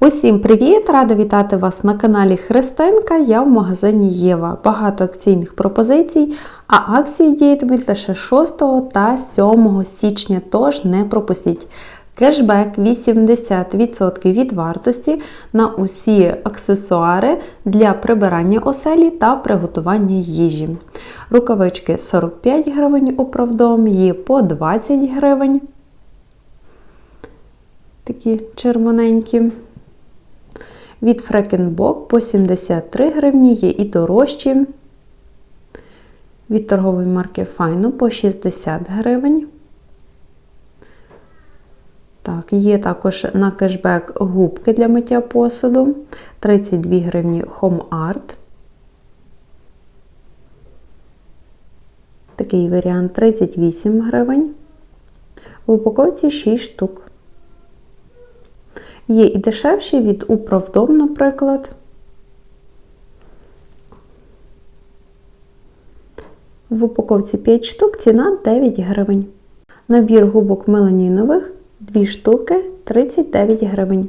Усім привіт! Рада вітати вас на каналі Христинка. Я в магазині Єва. Багато акційних пропозицій, а акції діятимуть лише 6 та 7 січня, тож не пропустіть. Кешбек 80% від вартості на усі аксесуари для прибирання оселі та приготування їжі. Рукавички 45 гривень управдом, є по 20 гривень. Такі червоненькі. Від Фрекенбок по 73 гривні є і дорожчі. Від торгової марки Файно по 60 гривень. Так, є також на кешбек губки для миття посуду. 32 гривні Home Art. Такий варіант 38 гривень. В упаковці 6 штук. Є і дешевші від управдом, наприклад. В упаковці 5 штук ціна 9 гривень. Набір губок меланінових 2 штуки 39 гривень.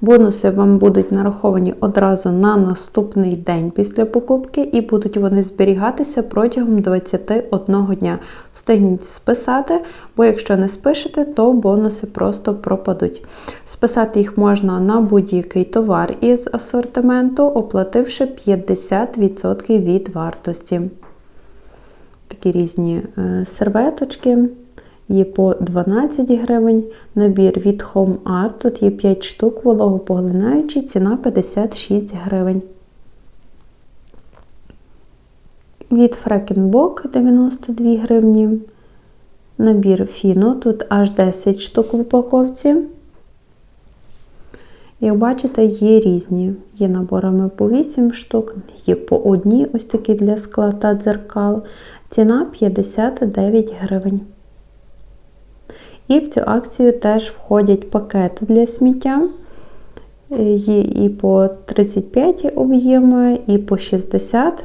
Бонуси вам будуть нараховані одразу на наступний день після покупки і будуть вони зберігатися протягом 21 дня. Встигніть списати, бо якщо не спишете, то бонуси просто пропадуть. Списати їх можна на будь-який товар із асортименту, оплативши 50% від вартості. Такі різні е, серветочки. Є по 12 гривень. Набір від Home Art. Тут є 5 штук, вологопоглинаючий, ціна 56 гривень. Від Фрекенбок 92 гривні. Набір Фіно. Тут аж 10 штук в упаковці. Як бачите, є різні. Є наборами по 8 штук, є по одній, ось такі для скла та дзеркал. Ціна 59 гривень. І в цю акцію теж входять пакети для сміття. Є і по 35 об'єми, і по 60.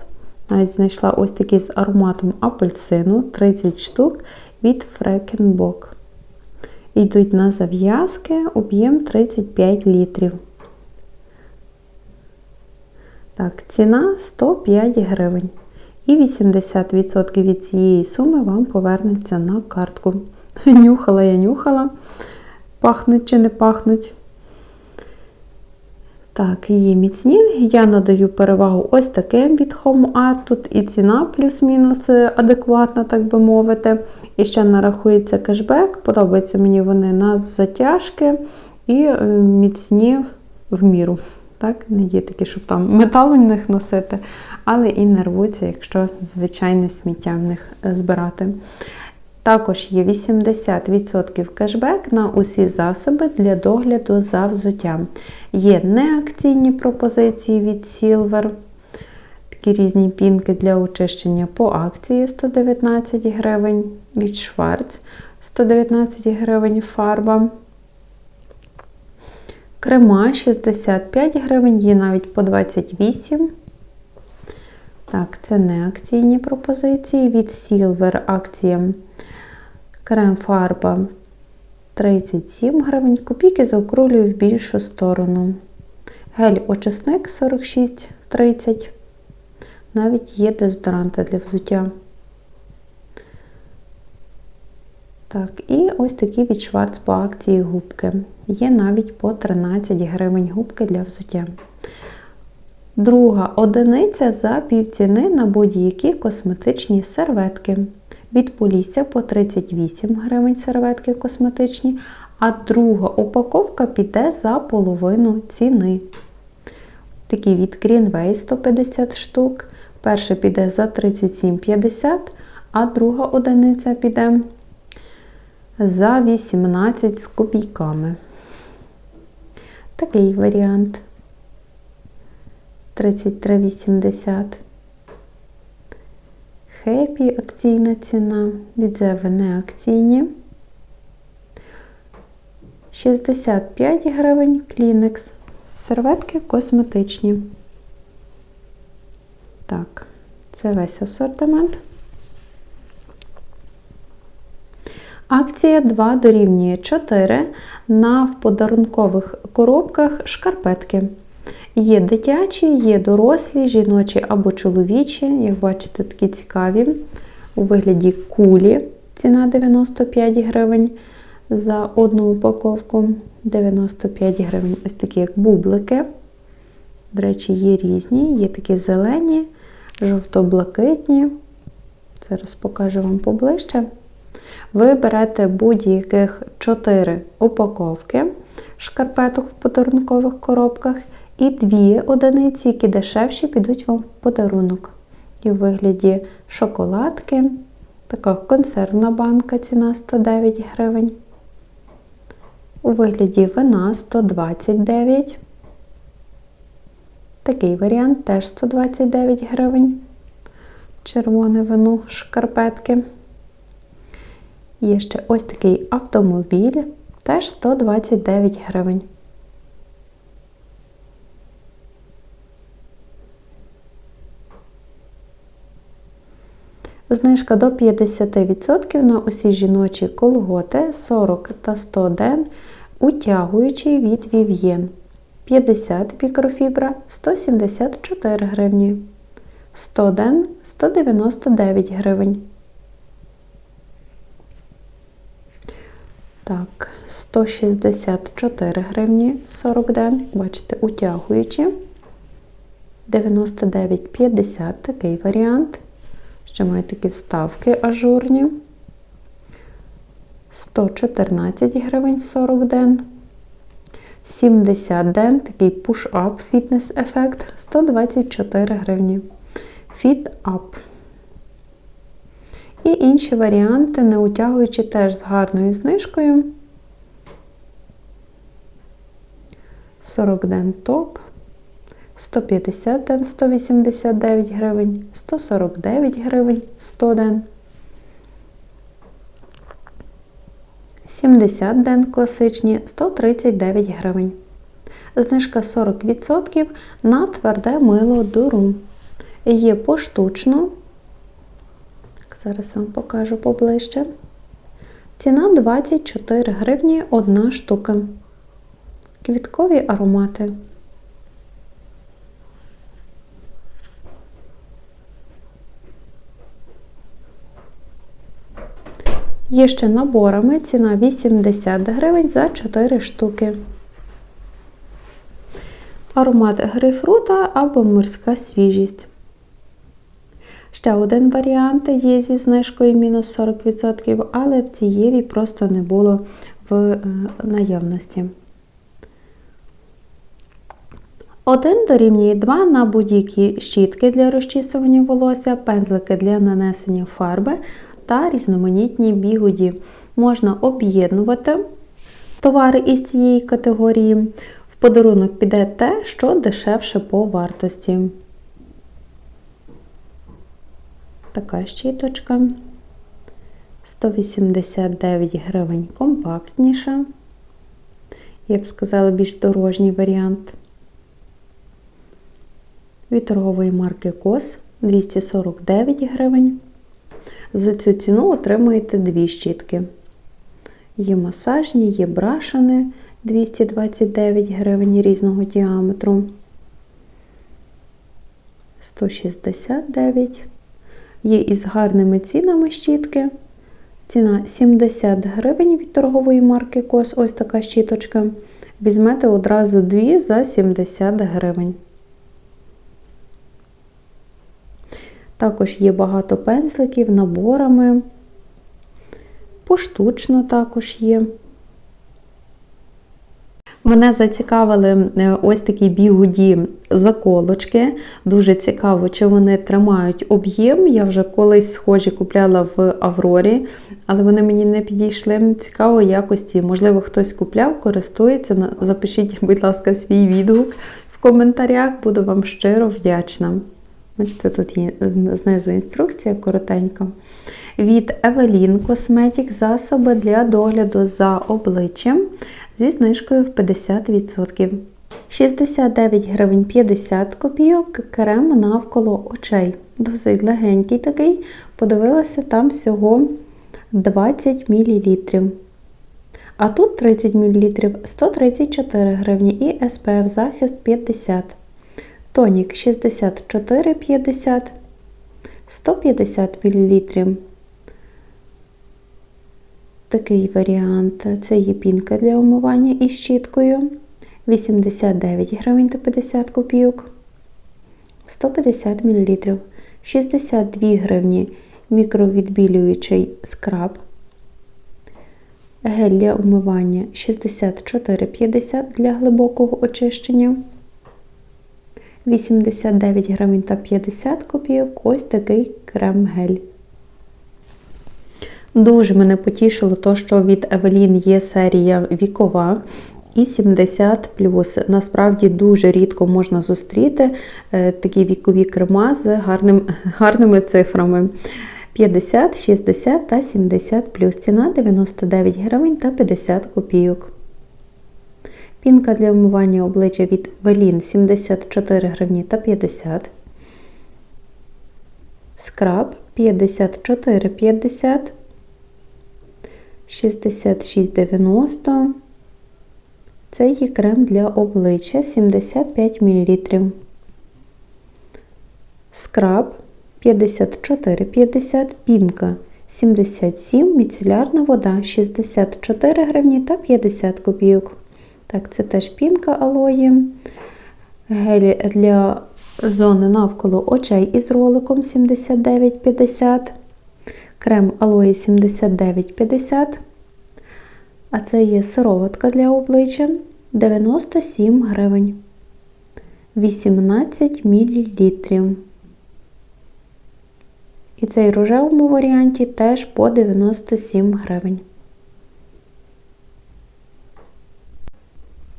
Навіть знайшла ось такий з ароматом апельсину 30 штук від Freckenbock. Йдуть на зав'язки, об'єм 35 літрів. Так, ціна 105 гривень. І 80% від цієї суми вам повернеться на картку. Нюхала я нюхала, пахнуть чи не пахнуть. Так, її міцні. Я надаю перевагу ось таким від Home Art. Тут і ціна плюс-мінус адекватна, так би мовити. І ще нарахується кешбек. Подобаються мені вони на затяжки і е, міцні в міру. Так, Не є такі, щоб там метал в них носити, але і не рвуться, якщо звичайне сміття в них збирати. Також є 80% кешбек на усі засоби для догляду за взуттям. Є неакційні пропозиції від Silver. Такі різні пінки для очищення по акції 119 гривень, від Schwarz 119 гривень фарба. Крема 65 гривень, є навіть по 28. Так, це не акційні пропозиції. Від Silver акція Крем-фарба 37 гривень, копійки заокрулюю в більшу сторону. Гель-очисник 46,30. Навіть є дезодоранти для взуття. Так, і ось такі від Шварц по акції губки. Є навіть по 13 гривень губки для взуття. Друга одиниця за півціни на будь-які косметичні серветки. Від Полісся по 38 гривень серветки косметичні, а друга упаковка піде за половину ціни. Такі від Greenway 150 штук. Перша піде за 37,50, а друга одиниця піде за 18 з копійками. Такий варіант 33,80. Хепі акційна ціна, відзеви не акційні. 65 гривень Kleenex. Серветки косметичні. Так, це весь асортимент. Акція 2 дорівнює 4 на в подарункових коробках шкарпетки. Є дитячі, є дорослі, жіночі або чоловічі. Як бачите, такі цікаві. У вигляді кулі. Ціна 95 гривень за одну упаковку. 95 гривень. Ось такі як бублики. До речі, є різні, є такі зелені, жовто-блакитні. Зараз покажу вам поближче. Ви берете будь-яких 4 упаковки шкарпеток в подарункових коробках і дві одиниці, які дешевші, підуть вам в подарунок. І в вигляді шоколадки, така консервна банка, ціна 109 гривень. У вигляді вина 129. Такий варіант теж 129 гривень. Червоне вино шкарпетки. Є ще ось такий автомобіль, теж 129 гривень. Знижка до 50% на усі жіночі колготи 40 та 100 ден, утягуючий від Vivien. 50 мікрофібра 174 гривні. 100 ден 199 гривень. Так, 164 гривні 40 ден. Бачите, утягуючі. 99,50 такий варіант. Ще має такі вставки ажурні. 114 гривень 40 ден. 70 ден, такий push-up фітнес-ефект 124 гривні. Fit Up. І інші варіанти, не утягуючи теж з гарною знижкою. 40 ден топ. 150 ден 189 гривень, 149 гривень 100 ден. 70 ден класичні 139 гривень. Знижка 40% на тверде мило дуру. Є поштучно. Зараз вам покажу поближче. Ціна 24 гривні одна штука. Квіткові аромати. Є ще наборами ціна 80 гривень за 4 штуки. Аромат грейпфрута або морська свіжість. Ще один варіант є зі знижкою мінус 40%, але в цієї просто не було в е, наявності. 1 дорівнює 2 на будь-які щітки для розчісування волосся, пензлики для нанесення фарби та різноманітні бігуді. Можна об'єднувати товари із цієї категорії. В подарунок піде те, що дешевше по вартості. Така щіточка. 189 гривень компактніша. Я б сказала, більш дорожній варіант. Від торгової марки Кос 249 гривень. За цю ціну отримуєте дві щітки. Є масажні, є брашани 229 гривень різного діаметру. 169. Є із гарними цінами щітки. Ціна 70 гривень від торгової марки Кос. Ось така щіточка. Візьмете одразу дві за 70 гривень. Також є багато пензликів, наборами. Поштучно також є. Мене зацікавили е, ось такі бігуді заколочки. Дуже цікаво, чи вони тримають об'єм. Я вже колись схожі купляла в Аврорі, але вони мені не підійшли. Цікаво якості. Можливо, хтось купляв, користується. Запишіть, будь ласка, свій відгук в коментарях, буду вам щиро вдячна. Бачите, тут є знизу інструкція коротенька. Від Evelyn Cosmetic засоби для догляду за обличчям зі знижкою в 50%. 69 гривень 50 копійок крем навколо очей. Досить легенький такий. Подивилася, там всього 20 мл. А тут 30 мл 134 гривні і SPF захист 50. Тонік 64,50 150 мл. Такий варіант. Це є пінка для умивання із щіткою. 89 гривень та 50 копійок. 150 мл. 62 гривні мікровідбілюючий скраб. Гель для умивання 64,50 для глибокого очищення. 89 гривень та 50 копійок. Ось такий крем-гель. Дуже мене потішило то, що від Евелін є серія вікова і 70 Насправді дуже рідко можна зустріти е, такі вікові крема з гарним, гарними цифрами. 50, 60 та 70 плюс. Ціна 99 гривень та 50 копійок. Пінка для вмивання обличчя від Велін 74 гривні та 50. Скраб 54,50. 66,90. Це є крем для обличчя 75 мл. Скраб 54,50, пінка 77, міцелярна вода 64 гривні та 50 копійок. Так, це теж пінка алої. Гель для зони навколо очей із роликом 79,50. Крем алої 79,50. А це є сироватка для обличчя 97 гривень. 18 мл. І цей рожевому варіанті теж по 97 гривень.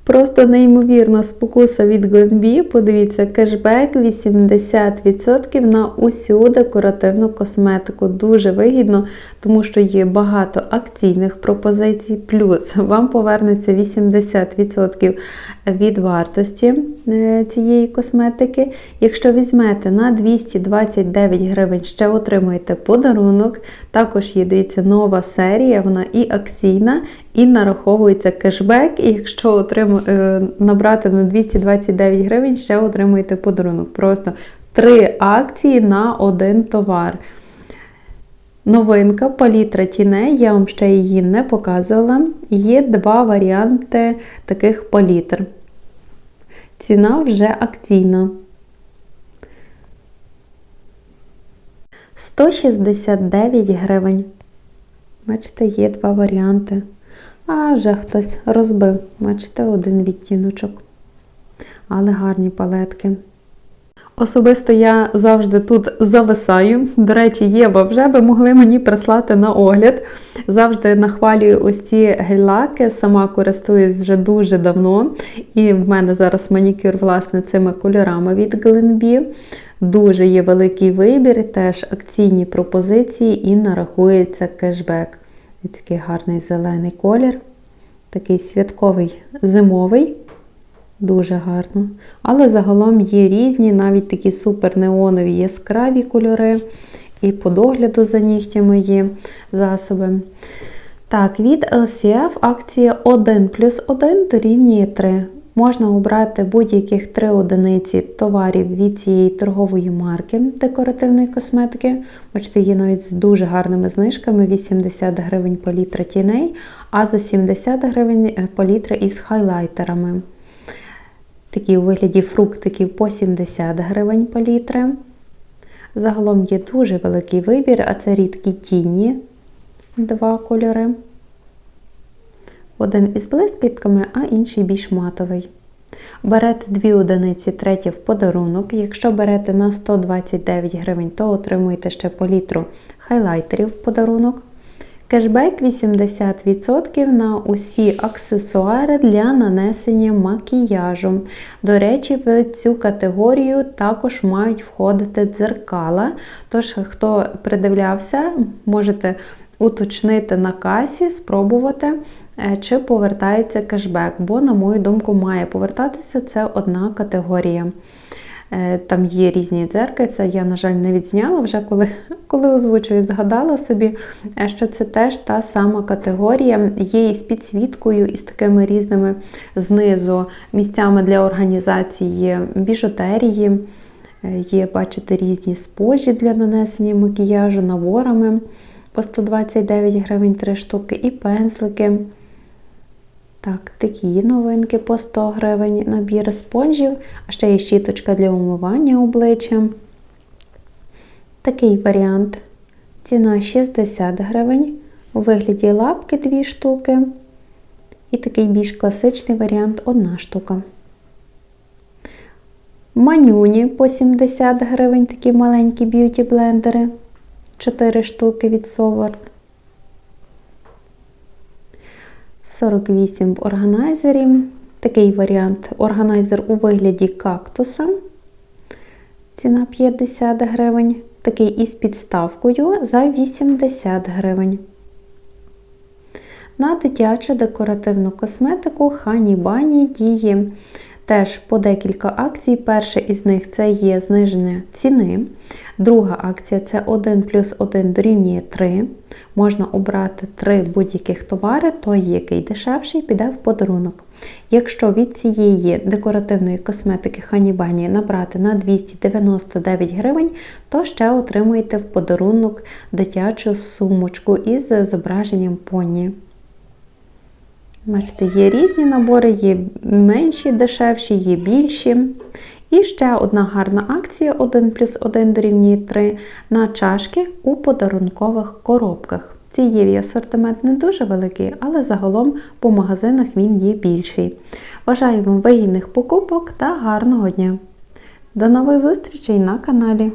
Просто неймовірна спокуса від Glenbee. Подивіться, кешбек 80% на усю декоративну косметику. Дуже вигідно, тому що є багато акційних пропозицій, плюс вам повернеться 80% від вартості е, цієї косметики. Якщо візьмете на 229 гривень, ще отримаєте подарунок. Також є, дивіться, нова серія, вона і акційна, і нараховується кешбек. І якщо отрим... Е, набрати на 229 гривень, ще отримуєте подарунок. Просто три акції на один товар. Новинка палітра тіней, я вам ще її не показувала. Є два варіанти таких палітр. Ціна вже акційна. 169 гривень. Бачите, є два варіанти. А вже хтось розбив. Бачите, один відтіночок. Але гарні палетки. Особисто я завжди тут зависаю. До речі, Єва вже би могли мені прислати на огляд. Завжди нахвалюю ось ці гель-лаки, сама користуюсь вже дуже давно. І в мене зараз манікюр, власне, цими кольорами від Glenbee. Дуже є великий вибір, теж акційні пропозиції і нарахується кешбек. І такий гарний зелений колір. Такий святковий зимовий. Дуже гарно. Але загалом є різні, навіть такі супер неонові яскраві кольори. І по догляду за нігтями є засоби. Так, від LCF акція 1 плюс 1 дорівнює 3. Можна обрати будь-яких 3 одиниці товарів від цієї торгової марки декоративної косметики. Бачите, є навіть з дуже гарними знижками: 80 гривень палітра тіней, а за 70 гривень палітра із хайлайтерами. Такі у вигляді фруктиків по 70 гривень палітри. Загалом є дуже великий вибір, а це рідкі тіні, два кольори. Один із блискітками, а інший більш матовий. Берете дві одиниці, третє в подарунок. Якщо берете на 129 гривень, то отримуєте ще по літру хайлайтерів в подарунок. Кешбек 80% на усі аксесуари для нанесення макіяжу. До речі, в цю категорію також мають входити дзеркала. Тож, хто придивлявся, можете уточнити на касі, спробувати, чи повертається кешбек, бо, на мою думку, має повертатися це одна категорія. Е, Там є різні дзеркальця. Я, на жаль, не відзняла вже, коли, коли озвучую, згадала собі, е, що це теж та сама категорія. Є і з підсвіткою, і з такими різними знизу місцями для організації біжутерії. Е, Є, бачите, різні спожі для нанесення макіяжу, наборами по 129 гривень 3 штуки, і пензлики. Так, такі новинки по 100 гривень, набір спонжів, а ще є щіточка для умивання обличчя. Такий варіант. Ціна 60 гривень. У вигляді лапки 2 штуки. І такий більш класичний варіант 1 штука. Манюні по 70 гривень, такі маленькі б'юті-блендери. 4 штуки від Соварт. 48 в органайзері. Такий варіант органайзер у вигляді кактуса. Ціна 50 гривень. Такий із підставкою за 80 гривень. На дитячу декоративну косметику Хані Бані діє теж по декілька акцій. Перша із них це є зниження ціни. Друга акція це 1 плюс 1 дорівнює 3. Можна обрати 3 будь-яких товари, той, який дешевший, піде в подарунок. Якщо від цієї декоративної косметики Ханібані набрати на 299 гривень, то ще отримуєте в подарунок дитячу сумочку із зображенням поні. Бачите, є різні набори, є менші, дешевші, є більші. І ще одна гарна акція 1 плюс 1 дорівнює 3 на чашки у подарункових коробках. Цієї асортимент не дуже великий, але загалом по магазинах він є більший. Бажаю вам вигідних покупок та гарного дня! До нових зустрічей на каналі!